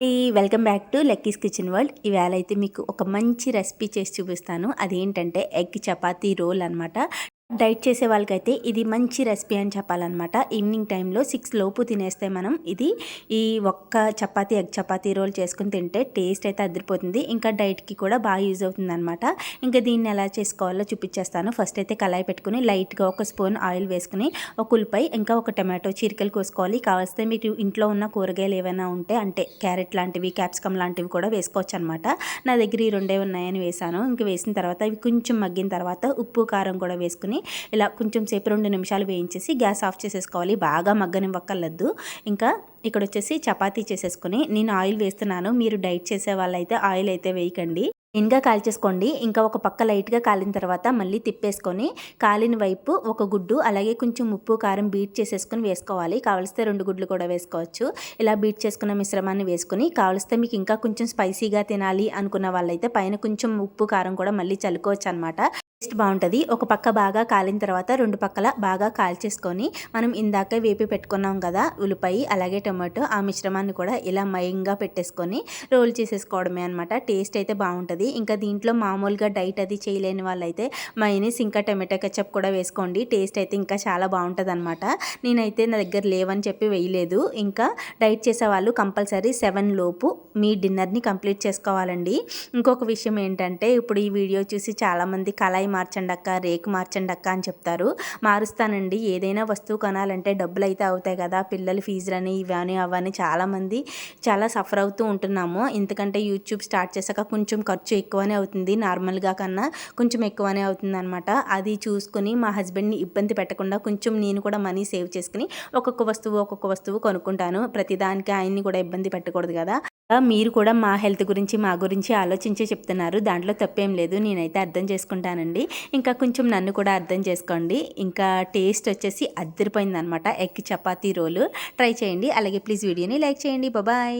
ఈ welcome back to Lucky's kitchen world ఇవాళ అయితే మీకు ఒక మంచి రెసిపీ చేసి చూపిస్తాను. అదేంటంటే ఎగ్ చపాతీ రోల్ అనమాట డైట్ చేసే వాళ్ళకైతే ఇది మంచి రెసిపీ అని చెప్పాలన్నమాట. ఈవినింగ్ టైంలో సిక్స్ లోపు తినేస్తే మనం ఇది ఈ ఒక్క చపాతీ ఎగ్ చపాతీ రోల్ చేసుకుని తింటే టేస్ట్ అయితే అదిరిపోతుంది. ఇంకా డైట్కి కూడా బాగా యూజ్ అవుతుంది అనమాట ఇంకా దీన్ని ఎలా చేసుకోవాలో చూపించేస్తాను. ఫస్ట్ అయితే కళాయి పెట్టుకుని లైట్గా ఒక స్పూన్ ఆయిల్ వేసుకుని ఒక ఉల్లిపాయ ఇంకా ఒక టమాటో చీరికలు కోసుకోవాలి. కావలిస్తే మీరు ఇంట్లో ఉన్న కూరగాయలు ఏమైనా ఉంటే అంటే క్యారెట్ లాంటివి క్యాప్సికమ్ లాంటివి కూడా వేసుకోవచ్చు అనమాట నా దగ్గర ఈ రెండే ఉన్నాయని వేసాను ఇంక వేసిన తర్వాత అవి కొంచెం మగ్గిన తర్వాత ఉప్పు కారం కూడా వేసుకుని ఇలా కొంచెం సేపు రెండు నిమిషాలు వేయించేసి గ్యాస్ ఆఫ్ చేసేసుకోవాలి. బాగా మగ్గనివ్వక్కర్లేదు. ఇంకా ఇక్కడ వచ్చేసి చపాతీ చేసేసుకొని నేను ఆయిల్ వేస్తున్నాను. మీరు డైట్ చేసే వాళ్ళైతే ఆయిల్ అయితే వేయకండి. ఇన్గా కాల్చేసుకోండి. ఇంకా ఒక పక్క లైట్గా కాలిన తర్వాత మళ్ళీ తిప్పేసుకొని కాలిన వైపు ఒక గుడ్డు అలాగే కొంచెం ఉప్పు కారం బీట్ చేసేసుకొని వేసుకోవాలి. కావలిస్తే రెండు గుడ్లు కూడా వేసుకోవచ్చు. ఇలా బీట్ చేసుకున్న మిశ్రమాన్ని వేసుకొని కావలిస్తే మీకు ఇంకా కొంచెం స్పైసీగా తినాలి అనుకున్న వాళ్ళైతే పైన కొంచెం ఉప్పు కారం కూడా మళ్ళీ చల్లుకోవచ్చు అనమాట టేస్ట్ బాగుంటుంది. ఒక పక్క బాగా కాలిన తర్వాత రెండు పక్కల బాగా కాల్చేసుకొని మనం ఇందాక వేపి పెట్టుకున్నాం కదా ఉల్లిపాయ అలాగే టమాటో ఆ మిశ్రమాన్ని కూడా ఇలా మయంగా పెట్టేసుకొని రోల్ చేసేసుకోవడమే అనమాట టేస్ట్ అయితే బాగుంటుంది. ఇంకా దీంట్లో మామూలుగా డైట్ అది చేయలేని వాళ్ళైతే మైనీస్ ఇంకా టమాటో కెచప్ కూడా వేసుకోండి. టేస్ట్ అయితే ఇంకా చాలా బాగుంటుంది అనమాట నేనైతే నా దగ్గర లేవని చెప్పి వేయలేదు. ఇంకా డైట్ చేసే వాళ్ళు కంపల్సరీ సెవెన్ లోపు మీ డిన్నర్ని కంప్లీట్ చేసుకోవాలండి. ఇంకొక విషయం ఏంటంటే ఇప్పుడు ఈ వీడియో చూసి చాలామంది కళాయి కళాయి మార్చండి అక్క రేకు మార్చండి అక్క అని చెప్తారు. మారుస్తానండి. ఏదైనా వస్తువు కొనాలంటే డబ్బులు అయితే అవుతాయి కదా. పిల్లల ఫీజులని ఇవని అవని చాలామంది చాలా సఫర్ అవుతూ ఉంటున్నాము. ఎందుకంటే యూట్యూబ్ స్టార్ట్ చేశాక కొంచెం ఖర్చు ఎక్కువనే అవుతుంది. నార్మల్గా కన్నా కొంచెం ఎక్కువనే అవుతుంది అనమాట అది చూసుకుని మా హస్బెండ్ని ఇబ్బంది పెట్టకుండా కొంచెం నేను కూడా మనీ సేవ్ చేసుకుని ఒక్కొక్క వస్తువు ఒక్కొక్క వస్తువు కొనుక్కుంటాను. ప్రతిదానికి ఆయన్ని కూడా ఇబ్బంది పెట్టకూడదు కదా. మీరు కూడా మా హెల్త్ గురించి మా గురించి ఆలోచించే చెప్తున్నారు. దాంట్లో తప్పేం లేదు. నేనైతే అర్థం చేసుకుంటానండి. ఇంకా కొంచెం నన్ను కూడా అర్థం చేసుకోండి. ఇంకా టేస్ట్ వచ్చేసి అద్దరిపోయిందనమాట ఎగ్ చపాతీ రోలు. ట్రై చేయండి. అలాగే ప్లీజ్ వీడియోని లైక్ చేయండి. బాబాయ్